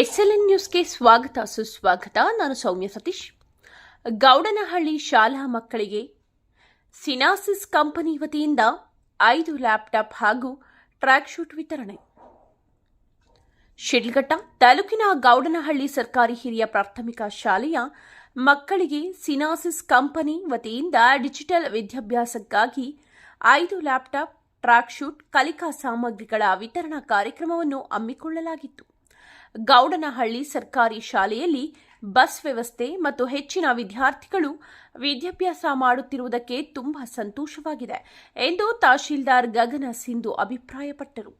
SLN ನ್ಯೂಸ್ಗೆ ಸ್ವಾಗತ, ಸುಸ್ವಾಗತ. ನಾನು ಸೌಮ್ಯ ಸತೀಶ್. ಗೌಡನಹಳ್ಳಿ ಶಾಲಾ ಮಕ್ಕಳಿಗೆ ಸಿನಾಸಿಸ್ ಕಂಪನಿ ವತಿಯಿಂದ ಐದು ಲ್ಯಾಪ್ಟಾಪ್ ಹಾಗೂ ಟ್ರ್ಯಾಕ್ ಶೂಟ್ ವಿತರಣೆ. ಶಿಡ್ಲಘಟ್ಟ ತಾಲೂಕಿನ ಗೌಡನಹಳ್ಳಿ ಸರ್ಕಾರಿ ಹಿರಿಯ ಪ್ರಾಥಮಿಕ ಶಾಲೆಯ ಮಕ್ಕಳಿಗೆ ಸಿನಾಸಿಸ್ ಕಂಪನಿ ವತಿಯಿಂದ ಡಿಜಿಟಲ್ ವಿದ್ಯಾಭ್ಯಾಸಕ್ಕಾಗಿ ಐದು ಲ್ಯಾಪ್ಟಾಪ್, ಟ್ರ್ಯಾಕ್ ಶೂಟ್, ಕಲಿಕಾ ಸಾಮಗ್ರಿಗಳ ವಿತರಣಾ ಕಾರ್ಯಕ್ರಮವನ್ನು ಹಮ್ಮಿಕೊಳ್ಳಲಾಗಿತ್ತು. ಗೌಡನಹಳ್ಳಿ ಸರ್ಕಾರಿ ಶಾಲೆಯಲ್ಲಿ ಬಸ್ ವ್ಯವಸ್ಥೆ ಮತ್ತು ಹೆಚ್ಚಿನ ವಿದ್ಯಾರ್ಥಿಗಳು ವಿದ್ಯಾಭ್ಯಾಸ ಮಾಡುತ್ತಿರುವುದಕ್ಕೆ ತುಂಬಾ ಸಂತೋಷವಾಗಿದೆ ಎಂದು ತಹಶೀಲ್ದಾರ್ ಗಗನ ಸಿಂಧು ಅಭಿಪ್ರಾಯಪಟ್ಟರು.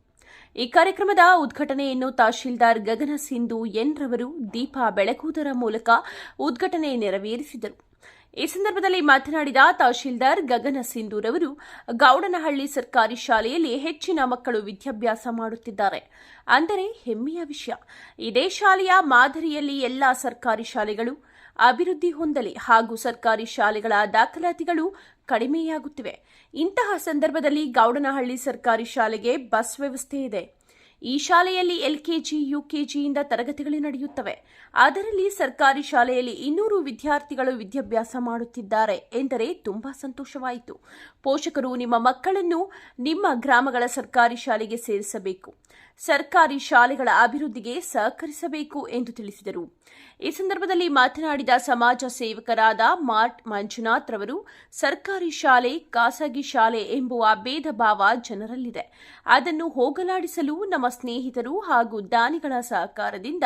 ಈ ಕಾರ್ಯಕ್ರಮದ ಉದ್ಘಾಟನೆಯನ್ನು ತಹಶೀಲ್ದಾರ್ ಗಗನ ಸಿಂಧು ಎನ್ ರವರು ದೀಪ ಬೆಳಗುವುದರ ಮೂಲಕ ಉದ್ಘಾಟನೆ ನೆರವೇರಿಸಿದರು. ಈ ಸಂದರ್ಭದಲ್ಲಿ ಮಾತನಾಡಿದ ತಹಶೀಲ್ದಾರ್ ಗಗನ ಸಿಂಧೂರವರು ಗೌಡನಹಳ್ಳಿ ಸರ್ಕಾರಿ ಶಾಲೆಯಲ್ಲಿ ಹೆಚ್ಚಿನ ಮಕ್ಕಳು ವಿದ್ಯಾಭ್ಯಾಸ ಮಾಡುತ್ತಿದ್ದಾರೆ. ಅಂದರೆ ಹೆಮ್ಮೆಯ ವಿಷಯ. ಇದೇ ಶಾಲೆಯ ಮಾದರಿಯಲ್ಲಿ ಎಲ್ಲಾ ಸರ್ಕಾರಿ ಶಾಲೆಗಳು ಅಭಿವೃದ್ಧಿ ಹೊಂದಲಿ ಹಾಗೂ ಸರ್ಕಾರಿ ಶಾಲೆಗಳ ದಾಖಲಾತಿಗಳು ಕಡಿಮೆಯಾಗುತ್ತಿವೆ. ಇಂತಹ ಸಂದರ್ಭದಲ್ಲಿ ಗೌಡನಹಳ್ಳಿ ಸರ್ಕಾರಿ ಶಾಲೆಗೆ ಬಸ್ ವ್ಯವಸ್ಥೆ ಇದೆ. ಈ ಶಾಲೆಯಲ್ಲಿ ಎಲ್ಕೆಜಿ ಯುಕೆಜಿಯಿಂದ ತರಗತಿಗಳು ನಡೆಯುತ್ತವೆ. ಅದರಲ್ಲಿ ಸರ್ಕಾರಿ ಶಾಲೆಯಲ್ಲಿ ಇನ್ನೂರು ವಿದ್ಯಾರ್ಥಿಗಳು ವಿದ್ಯಾಭ್ಯಾಸ ಮಾಡುತ್ತಿದ್ದಾರೆ ಎಂದರೆ ತುಂಬಾ ಸಂತೋಷವಾಯಿತು. ಪೋಷಕರು ನಿಮ್ಮ ಮಕ್ಕಳನ್ನು ನಿಮ್ಮ ಗ್ರಾಮಗಳ ಸರ್ಕಾರಿ ಶಾಲೆಗೆ ಸೇರಿಸಬೇಕು. ಸರ್ಕಾರಿ ಶಾಲೆಗಳ ಅಭಿವೃದ್ಧಿಗೆ ಸಹಕರಿಸಬೇಕು ಎಂದು ತಿಳಿಸಿದರು. ಈ ಸಂದರ್ಭದಲ್ಲಿ ಮಾತನಾಡಿದ ಸಮಾಜ ಸೇವಕರಾದ ಮಾರ್ಟ್ ಮಂಜುನಾಥ್ ರವರು, ಸರ್ಕಾರಿ ಶಾಲೆ ಖಾಸಗಿ ಶಾಲೆ ಎಂಬುವ ಭೇದ ಭಾವ ಜನರಲ್ಲಿದೆ. ಅದನ್ನು ಹೋಗಲಾಡಿಸಲು ನಮ್ಮ ಸ್ನೇಹಿತರು ಹಾಗೂ ದಾನಿಗಳ ಸಹಕಾರದಿಂದ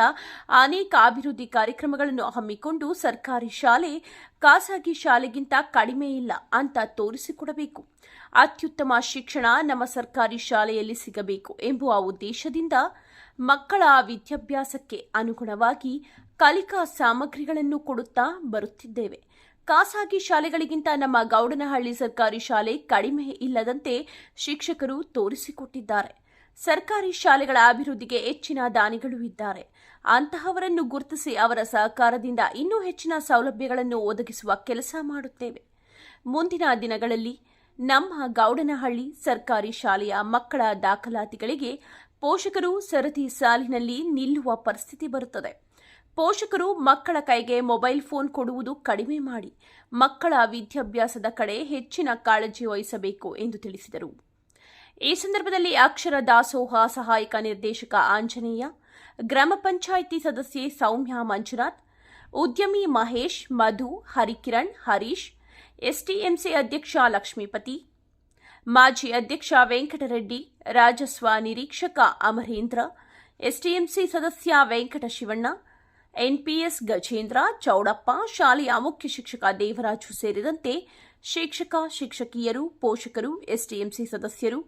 ಅನೇಕ ಅಭಿವೃದ್ಧಿ ಕಾರ್ಯಕ್ರಮಗಳನ್ನು ಹಮ್ಮಿಕೊಂಡು ಸರ್ಕಾರಿ ಶಾಲೆ ಖಾಸಗಿ ಶಾಲೆಗಿಂತ ಕಡಿಮೆ ಇಲ್ಲ ಅಂತ ತೋರಿಸಿಕೊಡಬೇಕು. ಅತ್ಯುತ್ತಮ ಶಿಕ್ಷಣ ನಮ್ಮ ಸರ್ಕಾರಿ ಶಾಲೆಯಲ್ಲಿ ಸಿಗಬೇಕು ಎಂಬುವ ಉದ್ದೇಶದಿಂದ ಮಕ್ಕಳ ವಿದ್ಯಾಭ್ಯಾಸಕ್ಕೆ ಅನುಗುಣವಾಗಿ ಕಲಿಕಾ ಸಾಮಗ್ರಿಗಳನ್ನು ಕೊಡುತ್ತಾ ಬರುತ್ತಿದ್ದೇವೆ. ಖಾಸಗಿ ಶಾಲೆಗಳಿಗಿಂತ ನಮ್ಮ ಗೌಡನಹಳ್ಳಿ ಸರ್ಕಾರಿ ಶಾಲೆ ಕಡಿಮೆ ಇಲ್ಲದಂತೆ ಶಿಕ್ಷಕರು ತೋರಿಸಿಕೊಟ್ಟಿದ್ದಾರೆ. ಸರ್ಕಾರಿ ಶಾಲೆಗಳ ಅಭಿವೃದ್ಧಿಗೆ ಹೆಚ್ಚಿನ ದಾನಿಗಳು ಇದ್ದಾರೆ. ಅಂತಹವರನ್ನು ಗುರುತಿಸಿ ಅವರ ಸಹಕಾರದಿಂದ ಇನ್ನೂ ಹೆಚ್ಚಿನ ಸೌಲಭ್ಯಗಳನ್ನು ಒದಗಿಸುವ ಕೆಲಸ ಮಾಡುತ್ತೇವೆ. ಮುಂದಿನ ದಿನಗಳಲ್ಲಿ ನಮ್ಮ ಗೌಡನಹಳ್ಳಿ ಸರ್ಕಾರಿ ಶಾಲೆಯ ಮಕ್ಕಳ ದಾಖಲಾತಿಗಳಿಗೆ ಪೋಷಕರು ಸರತಿ ಸಾಲಿನಲ್ಲಿ ನಿಲ್ಲುವ ಪರಿಸ್ಥಿತಿ ಬರುತ್ತದೆ. ಪೋಷಕರು ಮಕ್ಕಳ ಕೈಗೆ ಮೊಬೈಲ್ ಫೋನ್ ಕೊಡುವುದು ಕಡಿಮೆ ಮಾಡಿ ಮಕ್ಕಳ ವಿದ್ಯಾಭ್ಯಾಸದ ಕಡೆ ಹೆಚ್ಚಿನ ಕಾಳಜಿ ವಹಿಸಬೇಕು ಎಂದು ತಿಳಿಸಿದರು. ಈ ಸಂದರ್ಭದಲ್ಲಿ ಅಕ್ಷರ ದಾಸೋಹ ಸಹಾಯಕ ನಿರ್ದೇಶಕ ಆಂಜನೇಯ, ಗ್ರಾಮ ಪಂಚಾಯಿತಿ ಸದಸ್ಯೆ ಸೌಮ್ಯ ಮಂಜುನಾಥ್, ಉದ್ಯಮಿ ಮಹೇಶ್, ಮಧು, ಹರಿಕಿರಣ್, ಹರೀಶ್ ಎಸ್ಟಿಎಂಸಿ ಅಧ್ಯಕ್ಷ ಲಕ್ಷ್ಮೀಪತಿ, ಮಾಜಿ ಅಧ್ಯಕ್ಷ ವೆಂಕಟರೆಡ್ಡಿ, ರಾಜಸ್ವ ನಿರೀಕ್ಷಕ ಅಮರೇಂದ್ರ ಎಸ್ಟಿಎಂಸಿ ಸದಸ್ಯ ವೆಂಕಟ ಶಿವಣ್ಣ ಎನ್ಪಿಎಸ್ ಗಜೇಂದ್ರ, ಚೌಡಪ್ಪ, ಶಾಲೆಯ ಮುಖ್ಯ ಶಿಕ್ಷಕ ದೇವರಾಜು ಸೇರಿದಂತೆ ಶಿಕ್ಷಕ, ಶಿಕ್ಷಕಿಯರು, ಪೋಷಕರು ಎಸ್ಟಿಎಂಸಿ ಸದಸ್ಯರು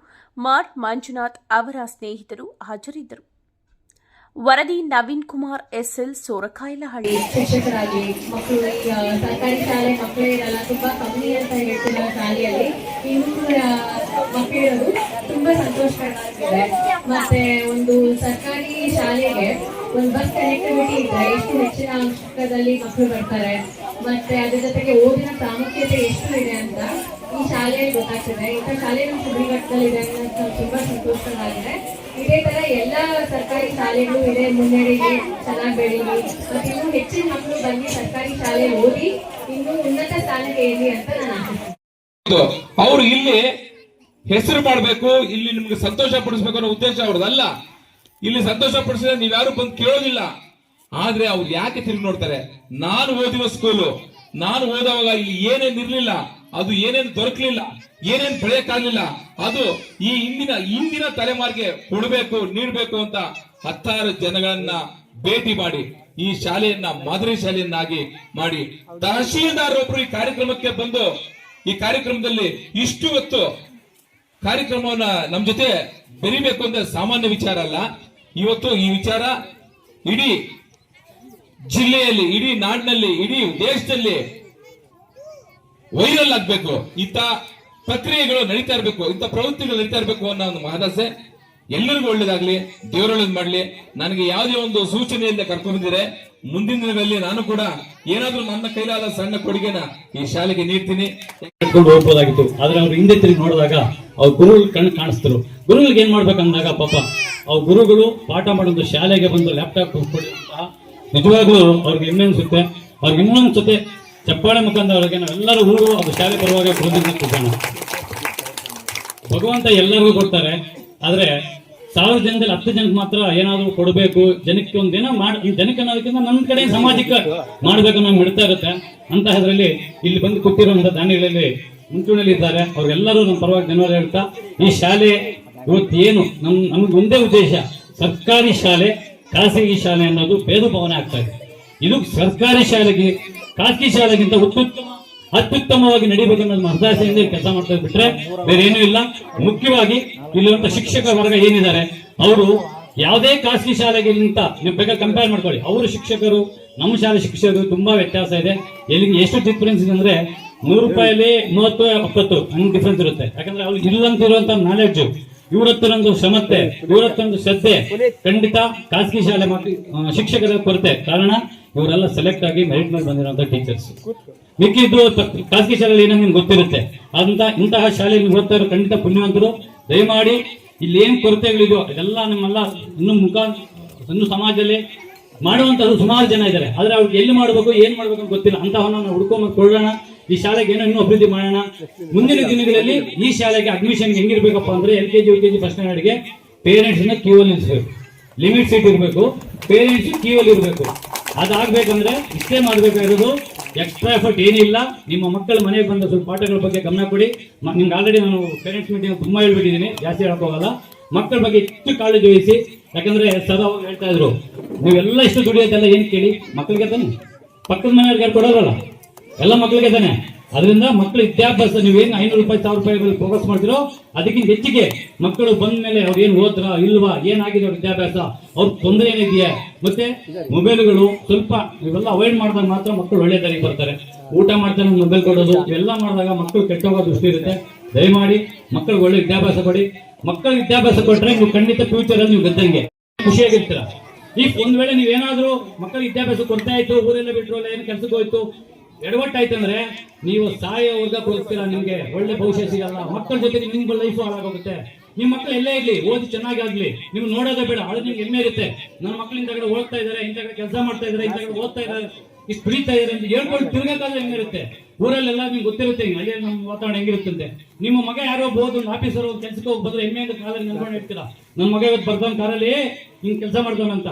ಮಾರ್ಟ್ ಮಂಜುನಾಥ್ ಅವರ ಸ್ನೇಹಿತರು ಹಾಜರಿದ್ದರು. ವರದಿ ನವೀನ್ ಕುಮಾರ್, ಎಸ್ಎಲ್ ಸೋರಕಾಯಿಲಹಳ್ಳಿ. ಶಿಕ್ಷಕರಾಗಿ ಮಕ್ಕಳು ಸರ್ಕಾರಿ ಶಾಲೆ ಮಕ್ಕಳು ಇರಲ್ಲ, ತುಂಬಾ ಕಮ್ಮಿ ಅಂತ ಹೇಳ್ತಿರೋ ಶಾಲೆಯಲ್ಲಿ ಮಕ್ಕಳಿರೋದು ತುಂಬಾ ಸಂತೋಷಕರವಾಗಿದೆ ಮತ್ತೆ ಒಂದು ಸರ್ಕಾರಿ ಶಾಲೆಗೆ ಒಂದು ಬಸ್ ಕನೆಕ್ಟಿವಿಟಿ ಇದ್ರೆ ಎಷ್ಟು ಹೆಚ್ಚಿನ ಅಂಕದಲ್ಲಿ ಮಕ್ಕಳು ಬರ್ತಾರೆ. ಮತ್ತೆ ಅದ್ರ ಜೊತೆಗೆ ಓದಿನ ಪ್ರಾಮುಖ್ಯತೆ ಎಷ್ಟು ಇದೆ ಅಂತ ಈ ಶಾಲೆಯಲ್ಲಿ ಗೊತ್ತಾಗ್ತದೆ. ಇಂಥ ಶಾಲೆ ನಮ್ಮ ಅಂತ ಅನ್ನೋದು ತುಂಬಾ ಸಂತೋಷವಾಗಿದೆ. ಇದೇ ತರ ಎಲ್ಲಾ ಸರ್ಕಾರಿ ಶಾಲೆಗಳು ಇದೆ. ಮುನ್ನಡೆಗೆ ಚೆನ್ನಾಗಿ ಬೆಳೀಲಿ ಮತ್ತೆ ಇನ್ನೂ ಹೆಚ್ಚಿನ ಮಕ್ಕಳು ಬಂದು ಸರ್ಕಾರಿ ಶಾಲೆ ಓದಿ ಇನ್ನೂ ಉನ್ನತ ಸ್ಥಾನಕ್ಕೆ ಏರಿ ಅಂತ ನಾನು ಆಶಿಸ್ತೀನಿ. ಅವ್ರು ಇಲ್ಲಿ ಹೆಸರು ಮಾಡಬೇಕು, ಇಲ್ಲಿ ನಿಮ್ಗೆ ಸಂತೋಷ ಪಡಿಸ್ಬೇಕು ಅನ್ನೋ ಉದ್ದೇಶ ಅವ್ರದಲ್ಲ ಇಲ್ಲಿ ಸಂತೋಷ ಪಡಿಸಿದ್ರೆ ನೀವ್ಯಾರು ಬಂದು ಕೇಳೋದಿಲ್ಲ. ಆದ್ರೆ ಅವ್ರು ಯಾಕೆ ತಿರುಗಿ ನೋಡ್ತಾರೆ? ನಾನು ಓದಿವ ಸ್ಕೂಲು ನಾನು ಓದುವಾಗ ಇಲ್ಲಿ ಏನೇನ್ ಇರ್ಲಿಲ್ಲ, ಅದು ಏನೇನ್ ದೊರಕಲಿಲ್ಲ, ಏನೇನ್ ಬೆಳೆಯಕ್ಕಾಗಲಿಲ್ಲ, ಅದು ಈ ಹಿಂದಿನ ಹಿಂದಿನ ತಲೆಮಾರಿಗೆ ಕೊಡಬೇಕು, ನೀಡಬೇಕು ಅಂತ ಹತ್ತಾರು ಜನಗಳನ್ನ ಭೇಟಿ ಮಾಡಿ, ಈ ಶಾಲೆಯನ್ನ, ಮಾದರಿ ಶಾಲೆಯನ್ನಾಗಿ ಮಾಡಿ. ತಹಶೀಲ್ದಾರ್ ಒಬ್ರು ಈ ಕಾರ್ಯಕ್ರಮಕ್ಕೆ ಬಂದು, ಈ ಕಾರ್ಯಕ್ರಮದಲ್ಲಿ ಇಷ್ಟು ಹೊತ್ತು ಕಾರ್ಯಕ್ರಮವನ್ನ ನಮ್ ಜೊತೆ ಬೆರಿಬೇಕು ಅಂದ್ರೆ ಸಾಮಾನ್ಯ ವಿಚಾರ ಅಲ್ಲ. ಇವತ್ತು ಈ ವಿಚಾರ ಇಡೀ ಜಿಲ್ಲೆಯಲ್ಲಿ, ಇಡೀ ನಾಡಿನಲ್ಲಿ, ಇಡೀ ದೇಶದಲ್ಲಿ ವೈರಲ್ ಆಗ್ಬೇಕು. ಇಂಥ ಪ್ರಕ್ರಿಯೆಗಳು ನಡೀತಾ ಇರಬೇಕು, ಇಂಥ ಪ್ರವೃತ್ತಿಗಳು ನಡೀತಾ ಇರಬೇಕು ಅನ್ನೋ ಒಂದು ಮಹದಾಸೆ. ಎಲ್ಲರಿಗೂ ಒಳ್ಳೇದಾಗ್ಲಿ, ದೇವರೊಳ್ಳೇದ್ ಮಾಡ್ಲಿ. ನನಗೆ ಯಾವುದೇ ಒಂದು ಸೂಚನೆಯಿಂದ ಕರ್ಕೊಂಡು ಮುಂದಿನ ದಿನಗಳಲ್ಲಿ ನಾನು ಕೂಡ ಏನಾದ್ರೂ ನನ್ನ ಕೈಲಾದ ಸಣ್ಣ ಕೊಡುಗೆನ ಈ ಶಾಲೆಗೆ ನೀಡ್ತೀನಿ. ಕಟ್ಕೊಂಡು ಹೋಗ್ಬೋದಾಗಿತ್ತು. ಆದ್ರೆ ಅವ್ರು ಹಿಂದೆ ತಿರುಗಿ ನೋಡಿದಾಗ ಅವ್ರ ಗುರುಗಳು ಕಣ್ಣು ಕಾಣಿಸ್ತರು ಗುರುಗಳಿಗೆ ಏನ್ ಮಾಡ್ಬೇಕಂದಾಗ ಪಾಪ, ಅವ್ರ ಗುರುಗಳು ಪಾಠ ಮಾಡೋದು ಶಾಲೆಗೆ ಬಂದು ಲ್ಯಾಪ್ಟಾಪ್ ಕೊಡಿ ಅಂತ ನಿಜವಾಗ್ಲೂ ಅವ್ರಿಗೆ ಹೆಮ್ಮೆ ಅನ್ಸುತ್ತೆ. ಅವ್ರಿಗೆ ಇನ್ನೊಂದ್ ಅನ್ಸುತ್ತೆ ಚಪ್ಪಾಳೆ ಮುಖಾಂತರ ಅವ್ರಿಗೆ ನಾವೆಲ್ಲರೂ ಊರು ಅದು ಶಾಲೆ ಕೊಡೋಣ ಭಗವಂತ ಎಲ್ಲರಿಗೂ ಕೊಡ್ತಾರೆ. ಆದ್ರೆ ಸಾವಿರ ಜನದಲ್ಲಿ ಹತ್ತು ಜನಕ್ಕೆ ಮಾತ್ರ ಏನಾದ್ರು ಕೊಡಬೇಕು. ಜನಕ್ಕೆ ಒಂದೇನೋ ಮಾಡಿ ಜನಕ್ಕೆ ಅನ್ನೋದಕ್ಕಿಂತ ನಮ್ಮ ಕಡೆ ಸಮಾಜಕ್ಕೆ ಮಾಡ್ಬೇಕು ನಮ್ಗೆ ಮಿಡ್ತಾ ಇರುತ್ತೆ. ಅಂತ ಇದರಲ್ಲಿ ಇಲ್ಲಿ ಬಂದು ಕೂತಿರುವಂತ ದಾನಿಗಳಲ್ಲಿ ಮುಂಚೂಣಿಯಲ್ಲಿ ಇದ್ದಾರೆ. ಅವ್ರೆಲ್ಲರೂ ನಮ್ಮ ಪರವಾಗಿ ಧನ್ಯವಾದ ಹೇಳ್ತಾ, ಈ ಶಾಲೆ ಇವತ್ತು ಏನು ನಮ್ ನಮ್ಗೆ ಒಂದೇ ಉದ್ದೇಶ, ಸರ್ಕಾರಿ ಶಾಲೆ, ಖಾಸಗಿ ಶಾಲೆ ಅನ್ನೋದು ಭೇದ ಭಾವನೆ ಆಗ್ತಾ ಇದೆ. ಇದು ಸರ್ಕಾರಿ ಶಾಲೆಗೆ, ಖಾಸಗಿ ಶಾಲೆಗಿಂತ ಉತ್ತಮ ಅತ್ಯುತ್ತಮವಾಗಿ ನಡೀಬೇಕನ್ನೋದು ಮಹದಾಸೆಯಿಂದ ಕೆಲಸ ಮಾಡ್ತಾ ಬಿಟ್ರೆ ಬೇರೆ ಏನೂ ಇಲ್ಲ. ಮುಖ್ಯವಾಗಿ ಇಲ್ಲಿರುವಂತ ಶಿಕ್ಷಕ ವರ್ಗ ಏನಿದ್ದಾರೆ, ಅವರು ಯಾವುದೇ ಖಾಸಗಿ ಶಾಲೆಗಿಂತ ನೀವು ಬೇಕಾದ್ರೆ ಕಂಪೇರ್ ಮಾಡ್ಕೊಳ್ಳಿ. ಅವರು ಶಿಕ್ಷಕರು, ನಮ್ಮ ಶಾಲೆ ಶಿಕ್ಷಕರು ತುಂಬಾ ವ್ಯತ್ಯಾಸ ಇದೆ. ಎಲ್ಲಿಗೆ ಎಷ್ಟು ಡಿಫ್ರೆನ್ಸ್ ಇದೆ ಅಂದ್ರೆ ನೂರು ರೂಪಾಯಲ್ಲಿ ಮೂವತ್ತು, ಎಪ್ಪತ್ತು ಹಂಗೆ ಡಿಫ್ರೆನ್ಸ್ ಇರುತ್ತೆ. ಯಾಕಂದ್ರೆ ಅವ್ರಿಗೆ ಇಲ್ಲಂತಿರುವಂತ ನಾಲೆಡ್ಜ್ ಇವರತ್ತರೊಂದು ಶ್ರಮತೆ ಇವರತ್ತೊಂದು ಶ್ರದ್ಧೆ ಖಂಡಿತ ಖಾಸಗಿ ಶಾಲೆ ಶಿಕ್ಷಕರ ಕೊರತೆ. ಕಾರಣ ಇವರೆಲ್ಲ ಸೆಲೆಕ್ಟ್ ಆಗಿ ಮೆರಿಟ್ ಮೇಲೆ ಬಂದಿರುವಂತ ಟೀಚರ್ಸ್ ಮಿಕ್ಕಿದ್ದು ಖಾಸಗಿ ಶಾಲೆಯಲ್ಲಿ ಏನೋ ನಿಮ್ಗೆ ಗೊತ್ತಿರುತ್ತೆ. ಅಂತ ಇಂತಹ ಶಾಲೆಯಲ್ಲಿ ಓದ್ತಾ ಇರೋ ಖಂಡಿತ ಪುಣ್ಯವಂತರು. ದಯಮಾಡಿ ಇಲ್ಲಿ ಏನ್ ಕೊರತೆಗಳಿದೆಯೋ ಇದೆಲ್ಲ ನಿಮ್ಮೆಲ್ಲ ಇನ್ನು ಮುಖ ಇನ್ನು ಸಮಾಜದಲ್ಲಿ ಮಾಡುವಂತದ್ದು ಸುಮಾರು ಜನ ಇದ್ದಾರೆ. ಆದ್ರೆ ಅವ್ರಿಗೆ ಎಲ್ಲಿ ಮಾಡಬೇಕು ಏನ್ ಮಾಡ್ಬೇಕು ಅಂತ ಗೊತ್ತಿಲ್ಲ. ಅಂತವನ್ನ ನಾವು ಹುಡ್ಕೊಂಡ್ ಕೊಡೋಣ ಈ ಶಾಲೆಗೆ ಏನೋ ಇನ್ನೂ ಅಭಿವೃದ್ಧಿ ಮಾಡೋಣ. ಮುಂದಿನ ದಿನಗಳಲ್ಲಿ ಈ ಶಾಲೆಗೆ ಅಡ್ಮಿಷನ್ ಹೆಂಗಿರ್ಬೇಕಪ್ಪ ಅಂದ್ರೆ L K G U K G first ಸ್ಟ್ಯಾಂಡರ್ಡ್ಗೆ ಪೇರೆಂಟ್ಸ್ನ ಕ್ಯೂ ಅಲ್ಲಿ ನಿಲ್ಲಿಸಬೇಕು ಲಿಮಿಟ್ ಸೀಟ್ ಇರಬೇಕು. ಪೇರೆಂಟ್ಸ್ ಕ್ಯೂ ಅಲ್ಲಿ ಇರಬೇಕು. ಅದಾಗಬೇಕಂದ್ರೆ ಇಷ್ಟೇ ಮಾಡಬೇಕಾಗಿರೋದು ಎಕ್ಸ್ಟ್ರಾ ಎಫರ್ಟ್ ಏನಿಲ್ಲ. ನಿಮ್ಮ ಮಕ್ಕಳ ಮನೆಗೆ ಬಂದ ಸ್ವಲ್ಪ ಪಾಠಗಳ ಬಗ್ಗೆ ಗಮನ ಕೊಡಿ. ನಿಮ್ಗೆ ಆಲ್ರೆಡಿ ನಾನು ಪೇರೆಂಟ್ಸ್ ಮೀಟಿಂಗ್ ತುಂಬಾ ಹೇಳ್ಬಿಟ್ಟಿದ್ದೀನಿ. ಜಾಸ್ತಿ ಹೇಳೋಕ್ಕೋಗಲ್ಲ. ಮಕ್ಕಳ ಬಗ್ಗೆ ಹೆಚ್ಚು ಕಾಳಜಿ ವಹಿಸಿ. ಯಾಕಂದ್ರೆ ಸದಾ ಹೇಳ್ತಾ ಇದ್ರು. ನೀವೆಲ್ಲ ಇಷ್ಟು ದುಡಿಯೋದೆಲ್ಲ ಏನು ಕೇಳಿ? ಮಕ್ಕಳಿಗೆ ತಾನೆ. ಪಕ್ಕದ ಮನೆಯವ್ರಿಗೆ ಯಾರು ಕೊಡೋರಲ್ಲ. ಎಲ್ಲ ಮಕ್ಕಳಿಗೆ ತಾನೆ. ಅದರಿಂದ ಮಕ್ಕಳ ವಿದ್ಯಾಭ್ಯಾಸ ನೀವೇನು ಐನೂರು ರೂಪಾಯಿ, ಸಾವಿರ ರೂಪಾಯಿ ಫೋಕಸ್ ಮಾಡ್ತಿರೋ ಅದಕ್ಕಿಂತ ಹೆಚ್ಚಿಗೆ ಮಕ್ಕಳು ಬಂದ ಮೇಲೆ ಅವ್ರು ಏನು ಓದ್ರ ಇಲ್ವಾ, ಏನಾಗಿದೆ ಅವ್ರ ವಿದ್ಯಾಭ್ಯಾಸ, ಅವ್ರ ತೊಂದರೆ ಏನಿದೆಯಾ? ಮತ್ತೆ ಮೊಬೈಲ್ಗಳು ಸ್ವಲ್ಪ ಇವೆಲ್ಲ ಅವಾಯ್ಡ್ ಮಾಡಿದಾಗ ಮಾತ್ರ ಮಕ್ಕಳು ಒಳ್ಳೆ ದಾರಿಗೆ ಬರ್ತಾರೆ. ಊಟ ಮಾಡ್ತಾರೆ ಮೊಬೈಲ್ ಕೊಡೋದು ಎಲ್ಲ ಮಾಡಿದಾಗ ಮಕ್ಕಳು ಕೆಟ್ಟೋಗೋ ದೃಷ್ಟಿ ಇರುತ್ತೆ. ದಯಮಾಡಿ ಮಕ್ಕಳಿಗೆ ಒಳ್ಳೆ ವಿದ್ಯಾಭ್ಯಾಸ ಕೊಡಿ. ಮಕ್ಕಳ ವಿದ್ಯಾಭ್ಯಾಸ ಕೊಟ್ಟರೆ ನೀವು ಖಂಡಿತ ಫ್ಯೂಚರ್ ಅಲ್ಲಿ ನೀವು ಗೆದ್ದಂಗೆ. ಖುಷಿಯಾಗಿರ್ತೀರ. ಈಗ ಒಂದ್ ವೇಳೆ ನೀವೇನಾದ್ರೂ ಮಕ್ಕಳ ವಿದ್ಯಾಭ್ಯಾಸ ಕೊಡ್ತಾ ಇತ್ತು ಊರೆಲ್ಲ ಏನ್ ಏನು ಕೆಲ್ಸಕ್ಕೆ ಹೋಯ್ತು ಎಡವಟ್ಟಾಯ್ತಂದ್ರೆ ನೀವು ಸಾಯೋ ವರ್ಗ ಹೋಗ್ತೀರಾ ನಿಮ್ಗೆ ಒಳ್ಳೆ ಭವಿಷ್ಯ ಸಿಗಲ್ಲ. ಮಕ್ಕಳ ಜೊತೆ ನಿಮ್ಗೆ ಲೈಫ್ ಹಾಳಾಗೋಗುತ್ತೆ ನಿಮ್ ಮಕ್ಳು ಎಲ್ಲೇ ಇರ್ಲಿ, ಓದಿ ಚೆನ್ನಾಗಿ ಆಗ್ಲಿ. ನೀವು ನೋಡೋದೇ ಬೇಡ ಅದು ನಿಮ್ಗೆ ಹೆಮ್ಮೆ ಇರುತ್ತೆ. ನನ್ನ ಮಕ್ಳು ಇಂಥ ಕಡೆ ಓದ್ತಾ ಇದಾರೆ, ಇಂಥ ಕಡೆ ಕೆಲಸ ಮಾಡ್ತಾ ಇದಾರೆ, ಇಂಥ ಕಡೆ ಓದ್ತಾ ಇದಾರೆ, ಇಷ್ಟು ಪ್ರೀತಾ ಇದಾರೆ ಅಂತ ಹೇಳ್ಕೊಂಡು ತಿರ್ಗಕ್ಕಾದ್ರೆ ಹೆಂಗಿರುತ್ತೆ ಊರಲ್ಲೆಲ್ಲ ನಿಮ್ಗೆ ಗೊತ್ತಿರುತ್ತೆ ಅಲ್ಲಿ ನಮ್ಮ ವಾತಾವರಣ ಹೆಂಗಿರುತ್ತಂತೆ ನಿಮ್ಮ ಮಗ ಯಾರೋ ಬೋದು ಒಂದು ಆಫೀಸರ್ ಒಂದು ಕೆಲ್ಸಕ್ಕೆ ಹೋಗಿ ಬಂದ್ರೆ ಹೆಮ್ಮೆ ಅಂತ ಕಾಲಲ್ಲಿ ನಿಲ್ಕೊಂಡು ಇರ್ತೀರಾ ನಮ್ಮ ಮಗ ಇವತ್ತು ಬರ್ತಾನೆ ಕಾರಲ್ಲಿ ಹಿಂಗ್ ಕೆಲಸ ಮಾಡ್ದವನಂತ.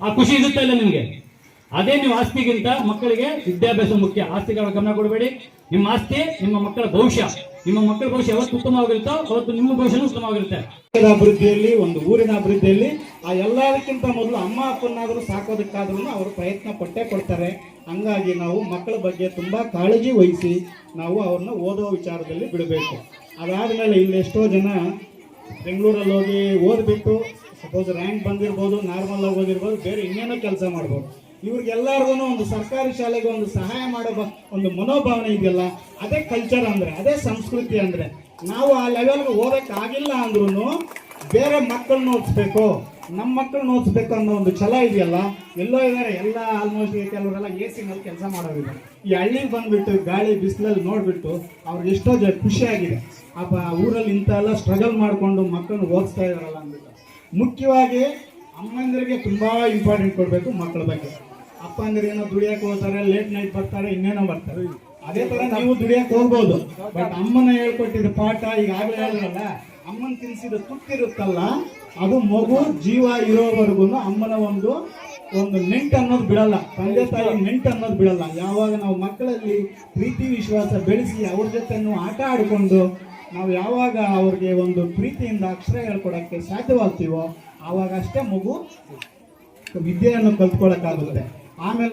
ಆ ಖುಷಿ ಇರುತ್ತೆ ಇಲ್ಲ ನಿಮ್ಗೆ? ಅದೇ ನೀವು ಆಸ್ತಿಗಿಂತ ಮಕ್ಕಳಿಗೆ ವಿದ್ಯಾಭ್ಯಾಸ ಮುಖ್ಯ. ಆಸ್ತಿಗಳ ಗಮನ ಕೊಡಬೇಡಿ. ನಿಮ್ಮ ಆಸ್ತಿ ನಿಮ್ಮ ಮಕ್ಕಳ ಭವಿಷ್ಯ. ನಿಮ್ಮ ಮಕ್ಕಳ ಭವಿಷ್ಯ ಯಾವತ್ತು ಉತ್ತಮವಾಗಿರುತ್ತೋ ಅವತ್ತು ನಿಮ್ಮ ಭವಿಷ್ಯನೂ ಉತ್ತಮವಾಗಿರುತ್ತೆ. ಅಭಿವೃದ್ಧಿಯಲ್ಲಿ, ಒಂದು ಊರಿನ ಅಭಿವೃದ್ಧಿಯಲ್ಲಿ, ಆ ಎಲ್ಲದಕ್ಕಿಂತ ಮೊದಲು ಅಮ್ಮ, ಅಪ್ಪನಾದರೂ ಸಾಕೋದಕ್ಕಾದ್ರೂ ಅವರು ಪ್ರಯತ್ನ ಪಟ್ಟೆ ಕೊಡ್ತಾರೆ. ಹಂಗಾಗಿ ನಾವು ಮಕ್ಕಳ ಬಗ್ಗೆ ತುಂಬ ಕಾಳಜಿ ವಹಿಸಿ ನಾವು ಅವ್ರನ್ನ ಓದೋ ವಿಚಾರದಲ್ಲಿ ಬಿಡಬೇಕು. ಅದಾದಮೇಲೆ ಇಲ್ಲಿ ಎಷ್ಟೋ ಜನ ಬೆಂಗಳೂರಲ್ಲಿ ಹೋಗಿ ಓದ್ಬಿಟ್ಟು ಸಪೋಸ್ ರ್ಯಾಂಕ್ ಬಂದಿರ್ಬೋದು ನಾರ್ಮಲ್ ಆಗಿ ಓದಿರ್ಬೋದು, ಬೇರೆ ಇನ್ನೇನೋ ಕೆಲಸ ಮಾಡ್ಬೋದು. ಇವ್ರಿಗೆಲ್ಲರಿಗೂ ಒಂದು ಸರ್ಕಾರಿ ಶಾಲೆಗೆ ಒಂದು ಸಹಾಯ ಮಾಡೋ ಒಂದು ಮನೋಭಾವನೆ ಇದೆಯಲ್ಲ, ಅದೇ ಕಲ್ಚರ್ ಅಂದ್ರೆ, ಅದೇ ಸಂಸ್ಕೃತಿ ಅಂದ್ರೆ, ನಾವು ಆ ಲೆವೆಲ್ಗೆ ಓದೋಕ್ಕಾಗಿಲ್ಲ ಅಂದ್ರೂ ಬೇರೆ ಮಕ್ಕಳನ್ನ ಓದಿಸ್ಬೇಕು ನಮ್ಮ ಮಕ್ಕಳನ್ನ ಓದಿಸ್ಬೇಕು ಅನ್ನೋ ಒಂದು ಛಲ ಇದೆಯಲ್ಲ, ಎಲ್ಲೋ ಇದ್ದಾರೆ ಎಲ್ಲ ಆಲ್ಮೋಸ್ಟ್ ಕೆಲವರೆಲ್ಲ ಎ ಸಿನಲ್ಲಿ ಕೆಲಸ ಮಾಡೋರಿದ್ದಾರೆ. ಈ ಹಳ್ಳಿಗೆ ಬಂದ್ಬಿಟ್ಟು, ಗಾಳಿ ಬಿಸಿಲಲ್ಲಿ ನೋಡ್ಬಿಟ್ಟು ಅವ್ರಿಗೆ ಎಷ್ಟೋ ಜ ಖುಷಿಯಾಗಿದೆ. ಅಪ್ಪ ಊರಲ್ಲಿ ಇಂಥ ಸ್ಟ್ರಗಲ್ ಮಾಡಿಕೊಂಡು ಮಕ್ಕಳನ್ನ ಓದಿಸ್ತಾ ಇದಾರಲ್ಲ ಅಂದ್ಬಿಟ್ಟು. ಮುಖ್ಯವಾಗಿ ಅಮ್ಮಂದಿರಿಗೆ ತುಂಬಾ ಇಂಪಾರ್ಟೆಂಟ್ ಕೊಡಬೇಕು ಮಕ್ಕಳ ಬಗ್ಗೆ. ಅಪ್ಪಂದಿರು ಏನೋ ದುಡಿಯಕ್ಕೆ ಹೋಗ್ತಾರೆ ಲೇಟ್ ನೈಟ್ ಬರ್ತಾರೆ, ಇನ್ನೇನೋ ಬರ್ತಾರೆ. ಅದೇ ತರ ನೀವು ದುಡಿಯಕ್ಕೆ ಹೋಗ್ಬೋದು. ಬಟ್ ಅಮ್ಮನ ಹೇಳ್ಕೊಟ್ಟಿದ್ದ ಪಾಠ ಈಗ ಆಗಲೇ ಅಲ್ಲ ಅಮ್ಮನ ತಿನ್ಸಿದ ತುಟ್ಟಿರುತ್ತಲ್ಲ, ಅದು ಮಗು ಜೀವ ಇರೋವರೆಗೂ ಅಮ್ಮನ ಒಂದು ಒಂದು ನೆಂಟು ಅನ್ನೋದು ಬಿಡಲ್ಲ. ತಂದೆ ತಾಯಿ ನೆಂಟು ಅನ್ನೋದು ಬಿಡಲ್ಲ. ಯಾವಾಗ ನಾವು ಮಕ್ಕಳಲ್ಲಿ ಪ್ರೀತಿ, ವಿಶ್ವಾಸ ಬೆಳೆಸಿ ಅವ್ರ ಜೊತೆ ಆಟ ಆಡಿಕೊಂಡು ನಾವು ಯಾವಾಗ ಅವ್ರಿಗೆ ಒಂದು ಪ್ರೀತಿಯಿಂದ ಅಕ್ಷರ ಹೇಳ್ಕೊಡೋಕ್ಕೆ ಸಾಧ್ಯವಾಗ್ತೀವೋ ಆವಾಗ ಅಷ್ಟೇ ಮಗು ವಿದ್ಯೆಯನ್ನು ಕಲ್ತ್ಕೊಳ್ಳೋಕ್ಕಾಗುತ್ತೆ ಆಮೇಲೆ